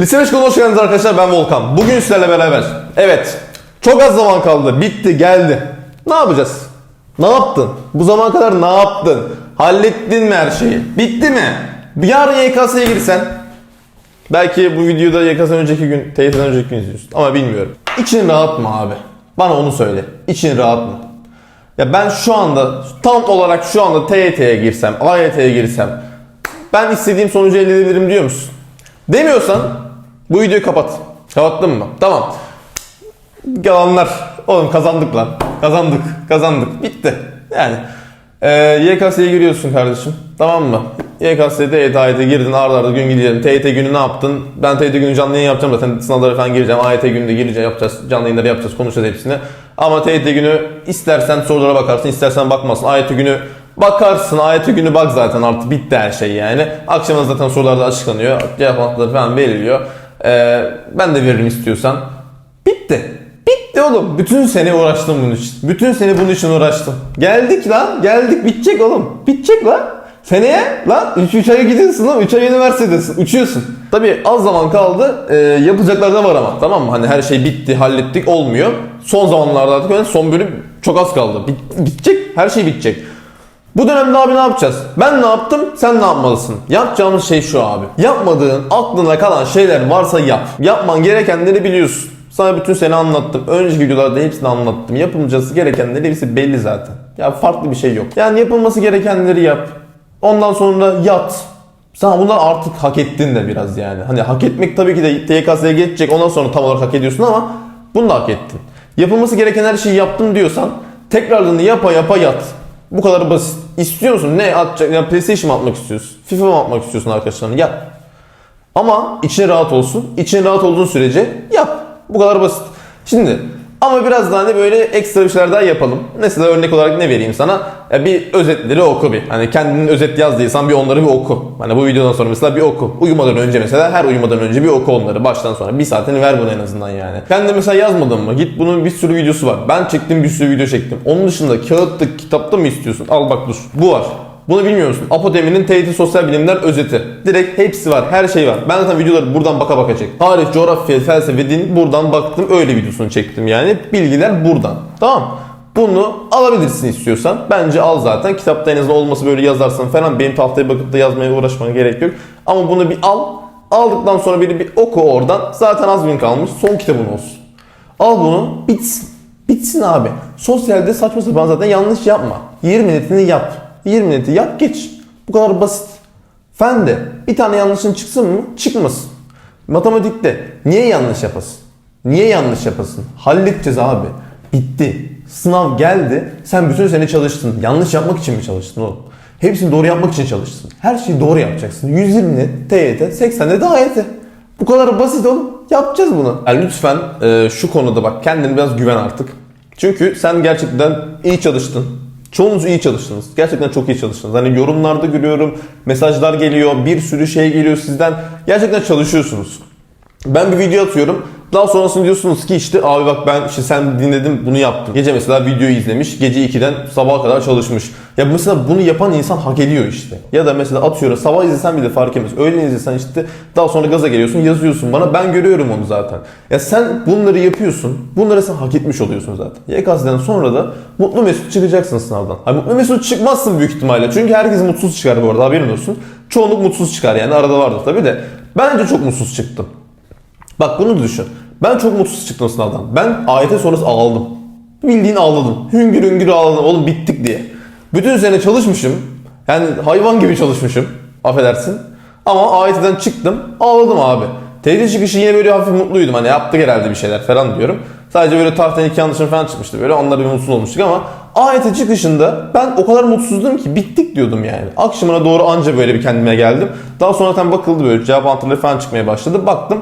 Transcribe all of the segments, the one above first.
Lise 5 hoş geldiniz arkadaşlar ben Volkan. Bugün sizlerle beraber. Evet. Çok az zaman kaldı. Bitti geldi. Ne yapacağız? Ne yaptın? Bu zamana kadar ne yaptın? Hallettin mi her şeyi? Bitti mi? Yarın YKS'ye girsen. Belki bu videoda YKS'den önceki gün, TYT'den önceki gün izliyorsun. Ama bilmiyorum. İçin rahat mı abi? Bana onu söyle. İçin rahat mı? Ya ben şu anda tam olarak şu anda TYT'ye girsem, AYT'ye girsem ben istediğim sonucu elde edebilirim diyor musun? Demiyorsan bu videoyu kapat. Kapattın mı? Tamam. Yalanlar. Oğlum kazandık lan. Kazandık. Kazandık. Bitti. Yani. Ee, YKS'ye giriyorsun kardeşim. Tamam mı? YKS'de ETA'ya girdin arda arda gün gideceksin. TYT günü ne yaptın? Ben TYT günü canlı yayın yapacağım zaten. Sınavlara falan gireceğim. AYT günü de gireceğim. Yapacağız. Canlı yayınları yapacağız. Konuşacağız hepsini. Ama TYT günü istersen sorulara bakarsın. istersen bakmazsın. AYT günü Bakarsın AYT günü bak zaten artık bitti her şey yani. Akşama zaten sorularda açıklanıyor. Cevap anahtarları falan veriliyor. Ee, ben de veririm istiyorsan. Bitti. Bitti oğlum. Bütün sene uğraştım bunun için. Bütün sene bunun için uğraştım. Geldik lan. Geldik. Bitecek oğlum. Bitecek lan. Seneye lan 3 3 aya gidiyorsun lan. 3 ay üniversitedesin. Uçuyorsun. Tabii az zaman kaldı. Ee, yapacaklar da var ama. Tamam mı? Hani her şey bitti, hallettik olmuyor. Son zamanlarda artık öyle son bölüm çok az kaldı. Bit- bitecek. Her şey bitecek. Bu dönemde abi ne yapacağız? Ben ne yaptım, sen ne yapmalısın? Yapacağımız şey şu abi. Yapmadığın, aklına kalan şeyler varsa yap. Yapman gerekenleri biliyorsun. Sana bütün sene anlattım. Önceki videolarda hepsini anlattım. Yapılması gerekenleri hepsi belli zaten. Ya farklı bir şey yok. Yani yapılması gerekenleri yap. Ondan sonra yat. Sen bunlar artık hak ettin de biraz yani. Hani hak etmek tabii ki de TYKS'ye geçecek. Ondan sonra tam olarak hak ediyorsun ama bunu da hak ettin. Yapılması gereken her şeyi yaptım diyorsan tekrarını yapa yapa yat. Bu kadar basit. İstiyor musun? Ne atacak? Ya PlayStation atmak istiyorsun? FIFA mı atmak istiyorsun arkadaşlarına? Yap. Ama için rahat olsun. İçin rahat olduğun sürece yap. Bu kadar basit. Şimdi ama biraz daha hani böyle ekstra bir şeyler daha yapalım. Mesela örnek olarak ne vereyim sana? Ya bir özetleri oku bir. Hani kendinin özet yazdıysan bir onları bir oku. Hani bu videodan sonra mesela bir oku. Uyumadan önce mesela her uyumadan önce bir oku onları. Baştan sonra bir saatini ver buna en azından yani. Kendi mesela yazmadın mı? Git bunun bir sürü videosu var. Ben çektim bir sürü video çektim. Onun dışında kağıtta, kitapta mı istiyorsun? Al bak dur. Bu var. Bunu bilmiyor musun? Apodemi'nin TYT Sosyal Bilimler özeti. Direkt hepsi var. Her şey var. Ben zaten videoları buradan baka baka çektim. Tarih, coğrafya, felsefe, din buradan baktım. Öyle videosunu çektim yani. Bilgiler buradan. Tamam bunu alabilirsin istiyorsan. Bence al zaten. Kitapta en azından olması böyle yazarsın falan. Benim tahtaya bakıp da yazmaya uğraşmana gerek yok. Ama bunu bir al. Aldıktan sonra biri bir oku oradan. Zaten az gün kalmış. Son kitabın olsun. Al bunu bitsin. Bitsin abi. Sosyalde saçma sapan zaten yanlış yapma. 20 netini yap. 20 neti yap geç. Bu kadar basit. Fen de bir tane yanlışın çıksın mı? Çıkmasın. Matematikte niye yanlış yapasın? Niye yanlış yapasın? Halledeceğiz abi. Bitti. Sınav geldi. Sen bütün sene çalıştın. Yanlış yapmak için mi çalıştın oğlum? Hepsini doğru yapmak için çalıştın. Her şeyi doğru yapacaksın. 120 net TYT, 80 net AYT. Bu kadar basit oğlum. Yapacağız bunu. Yani lütfen e, şu konuda bak kendine biraz güven artık. Çünkü sen gerçekten iyi çalıştın. Çoğunuz iyi çalıştınız. Gerçekten çok iyi çalıştınız. Hani yorumlarda görüyorum, mesajlar geliyor, bir sürü şey geliyor sizden. Gerçekten çalışıyorsunuz. Ben bir video atıyorum. Daha sonrasında diyorsunuz ki işte abi bak ben işte sen dinledim bunu yaptım. Gece mesela videoyu izlemiş. Gece 2'den sabaha kadar çalışmış. Ya mesela bunu yapan insan hak ediyor işte. Ya da mesela atıyorum sabah izlesen bile fark etmez. Öğlen izlesen işte daha sonra gaza geliyorsun yazıyorsun bana. Ben görüyorum onu zaten. Ya sen bunları yapıyorsun. Bunları sen hak etmiş oluyorsun zaten. YKS'den sonra da mutlu mesut çıkacaksın sınavdan. Hani mutlu mesut çıkmazsın büyük ihtimalle. Çünkü herkes mutsuz çıkar bu arada haberin olsun. Çoğunluk mutsuz çıkar yani arada vardır tabii de. Bence çok mutsuz çıktım. Bak bunu düşün. Ben çok mutsuz çıktım sınavdan. Ben AYT sonrası ağladım. Bildiğin ağladım. Hüngür hüngür ağladım. Oğlum bittik diye. Bütün sene çalışmışım. Yani hayvan gibi çalışmışım. Affedersin. Ama AYT'den çıktım. Ağladım abi. TYT çıkışı yine böyle hafif mutluydum. Hani yaptık herhalde bir şeyler falan diyorum. Sadece böyle tahttan iki yanlışım falan çıkmıştı. Böyle onlara bir mutsuz olmuştuk ama AYT çıkışında ben o kadar mutsuzdum ki bittik diyordum yani. Akşamına doğru anca böyle bir kendime geldim. Daha sonradan bakıldı böyle cevap anahtarları falan çıkmaya başladı. Baktım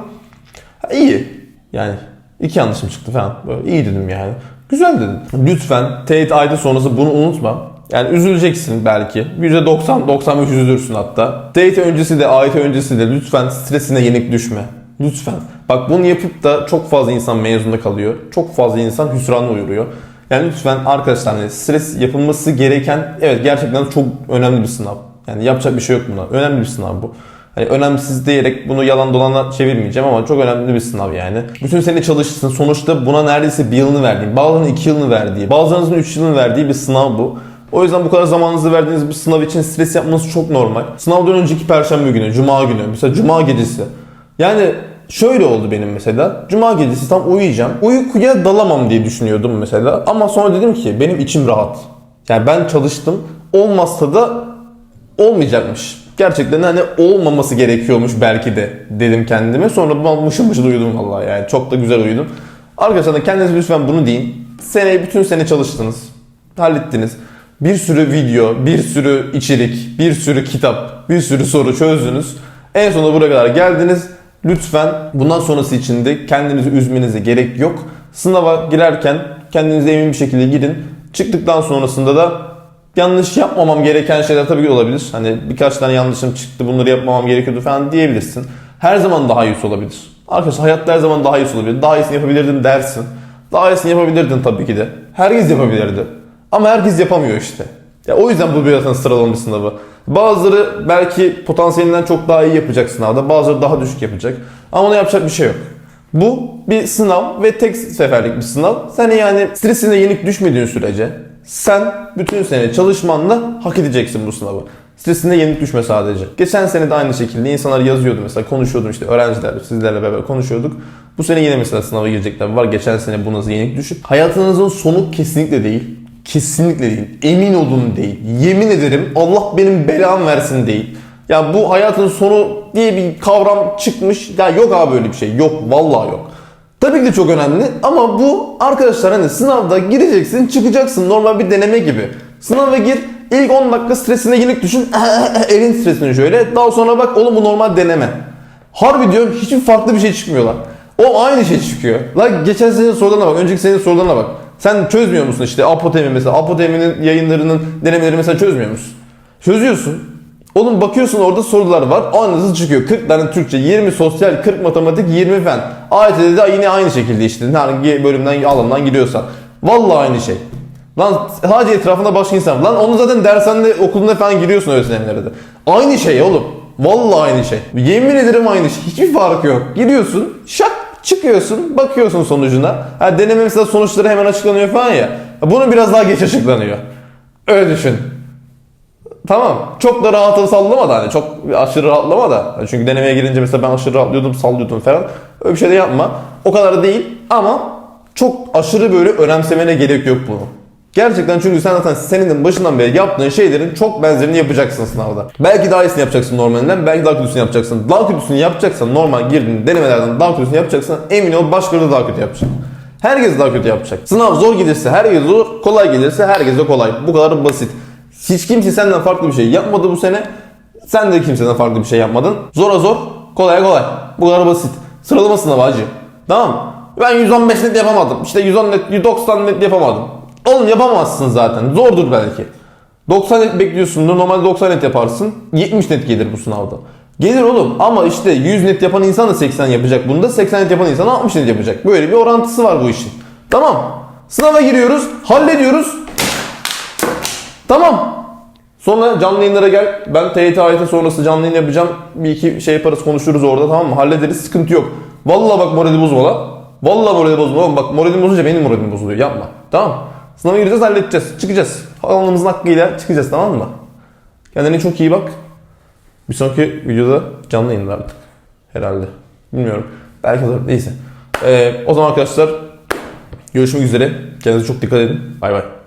İyi. Yani iki yanlışım çıktı falan. Böyle iyi dedim yani. Güzel dedim. Lütfen TYT ayda sonrası bunu unutma. Yani üzüleceksin belki. %90, 95 üzülürsün hatta. TYT öncesi de, AYT öncesi de lütfen stresine yenik düşme. Lütfen. Bak bunu yapıp da çok fazla insan mezunda kalıyor. Çok fazla insan hüsranla uyuruyor. Yani lütfen arkadaşlar hani stres yapılması gereken evet gerçekten çok önemli bir sınav. Yani yapacak bir şey yok buna. Önemli bir sınav bu. Hani önemsiz diyerek bunu yalan dolana çevirmeyeceğim ama çok önemli bir sınav yani. Bütün sene çalışırsın. Sonuçta buna neredeyse bir yılını verdiğin, bazılarının iki yılını verdiği, bazılarınızın üç yılını verdiği bir sınav bu. O yüzden bu kadar zamanınızı verdiğiniz bu sınav için stres yapmanız çok normal. Sınavdan önceki perşembe günü, cuma günü, mesela cuma gecesi. Yani şöyle oldu benim mesela. Cuma gecesi tam uyuyacağım. Uykuya dalamam diye düşünüyordum mesela. Ama sonra dedim ki benim içim rahat. Yani ben çalıştım. Olmazsa da olmayacakmış. Gerçekten hani olmaması gerekiyormuş belki de dedim kendime. Sonra mışıl mışıl uyudum vallahi yani. Çok da güzel uyudum. Arkadaşlar da kendinize lütfen bunu deyin. Seneye bütün sene çalıştınız. Hallettiniz. Bir sürü video, bir sürü içerik, bir sürü kitap, bir sürü soru çözdünüz. En sonunda buraya kadar geldiniz. Lütfen bundan sonrası için de kendinizi üzmenize gerek yok. Sınava girerken kendinize emin bir şekilde girin. Çıktıktan sonrasında da yanlış yapmamam gereken şeyler tabii ki olabilir. Hani birkaç tane yanlışım çıktı bunları yapmamam gerekiyordu falan diyebilirsin. Her zaman daha iyisi olabilir. Arkadaşlar hayatta her zaman daha iyisi olabilir. Daha iyisini yapabilirdim dersin. Daha iyisini yapabilirdin tabii ki de. Herkes yapabilirdi. Ama herkes yapamıyor işte. Ya o yüzden bu biraz sıralama bir sınavı. Bazıları belki potansiyelinden çok daha iyi yapacak sınavda. Bazıları daha düşük yapacak. Ama ona yapacak bir şey yok. Bu bir sınav ve tek seferlik bir sınav. Sen yani stresine yenik düşmediğin sürece sen bütün sene çalışmanla hak edeceksin bu sınavı. Stresine yenik düşme sadece. Geçen sene de aynı şekilde insanlar yazıyordu mesela konuşuyordum işte öğrencilerle sizlerle beraber konuşuyorduk. Bu sene yine mesela sınava girecekler var. Geçen sene bu nasıl yenik düşüp. Hayatınızın sonu kesinlikle değil. Kesinlikle değil. Emin olun değil. Yemin ederim Allah benim belamı versin değil. Ya bu hayatın sonu diye bir kavram çıkmış. Ya yok abi öyle bir şey. Yok vallahi yok. Tabii ki de çok önemli ama bu arkadaşlar hani sınavda gireceksin çıkacaksın normal bir deneme gibi. Sınava gir ilk 10 dakika stresine yenik düşün elin stresini şöyle daha sonra bak oğlum bu normal deneme. Harbi diyorum hiçbir farklı bir şey çıkmıyor lan. O aynı şey çıkıyor. Lan geçen senenin sorularına bak önceki senenin sorularına bak. Sen çözmüyor musun işte Apotemi mesela Apotemi'nin yayınlarının denemeleri mesela çözmüyor musun? Çözüyorsun. Oğlum bakıyorsun orada sorular var. Aynısı çıkıyor. 40 tane Türkçe, 20 sosyal, 40 matematik, 20 fen. AYT'de de yine aynı şekilde işte. Hangi bölümden, alandan giriyorsan. Vallahi aynı şey. Lan sadece etrafında başka insan. var. Lan onu zaten dershanede, okulunda falan giriyorsun öyle senelerde de. Aynı şey oğlum. Vallahi aynı şey. Yemin ederim aynı şey. Hiçbir farkı yok. Giriyorsun, şak çıkıyorsun, bakıyorsun sonucuna. Ha deneme mesela sonuçları hemen açıklanıyor falan ya. Bunu biraz daha geç açıklanıyor. Öyle düşün. Tamam. Çok da rahatı sallama da hani çok aşırı rahatlama da. Çünkü denemeye girince mesela ben aşırı rahatlıyordum, sallıyordum falan. Öyle bir şey de yapma. O kadar da değil ama çok aşırı böyle önemsemene gerek yok bunu. Gerçekten çünkü sen zaten senenin başından beri yaptığın şeylerin çok benzerini yapacaksın sınavda. Belki daha iyisini yapacaksın normalinden, belki daha kötüsünü yapacaksın. Daha kötüsünü yapacaksan normal girdiğin denemelerden daha kötüsünü yapacaksan emin ol başkaları da daha kötü yapacak. Herkes daha kötü yapacak. Sınav zor gelirse herkes zor, kolay gelirse herkes de kolay. Bu kadar basit. Hiç kimse senden farklı bir şey yapmadı bu sene. Sen de kimseden farklı bir şey yapmadın. Zora zor, kolaya kolay. Bu kadar basit. Sıralama sınavı acı. Tamam mı? Ben 115 net yapamadım. İşte 110 net, 190 net yapamadım. Oğlum yapamazsın zaten. Zordur belki. 90 net bekliyorsundur. Normalde 90 net yaparsın. 70 net gelir bu sınavda. Gelir oğlum ama işte 100 net yapan insan da 80 yapacak bunda. 80 net yapan insan da 60 net yapacak. Böyle bir orantısı var bu işin. Tamam. Sınava giriyoruz. Hallediyoruz. Tamam. Sonra canlı yayınlara gel. Ben TYT AYT sonrası canlı yayın yapacağım. Bir iki şey yaparız konuşuruz orada tamam mı? Hallederiz sıkıntı yok. Vallahi bak morali bozma la. Vallahi morali bozma. Oğlum bak moralim bozunca benim moralim bozuluyor. Yapma. Tamam. Sınava gireceğiz halledeceğiz. Çıkacağız. Alnımızın hakkıyla çıkacağız tamam mı? Kendine çok iyi bak. Bir sonraki videoda canlı yayında artık. Herhalde. Bilmiyorum. Belki olur. Neyse. Ee, o zaman arkadaşlar görüşmek üzere. Kendinize çok dikkat edin. Bay bay.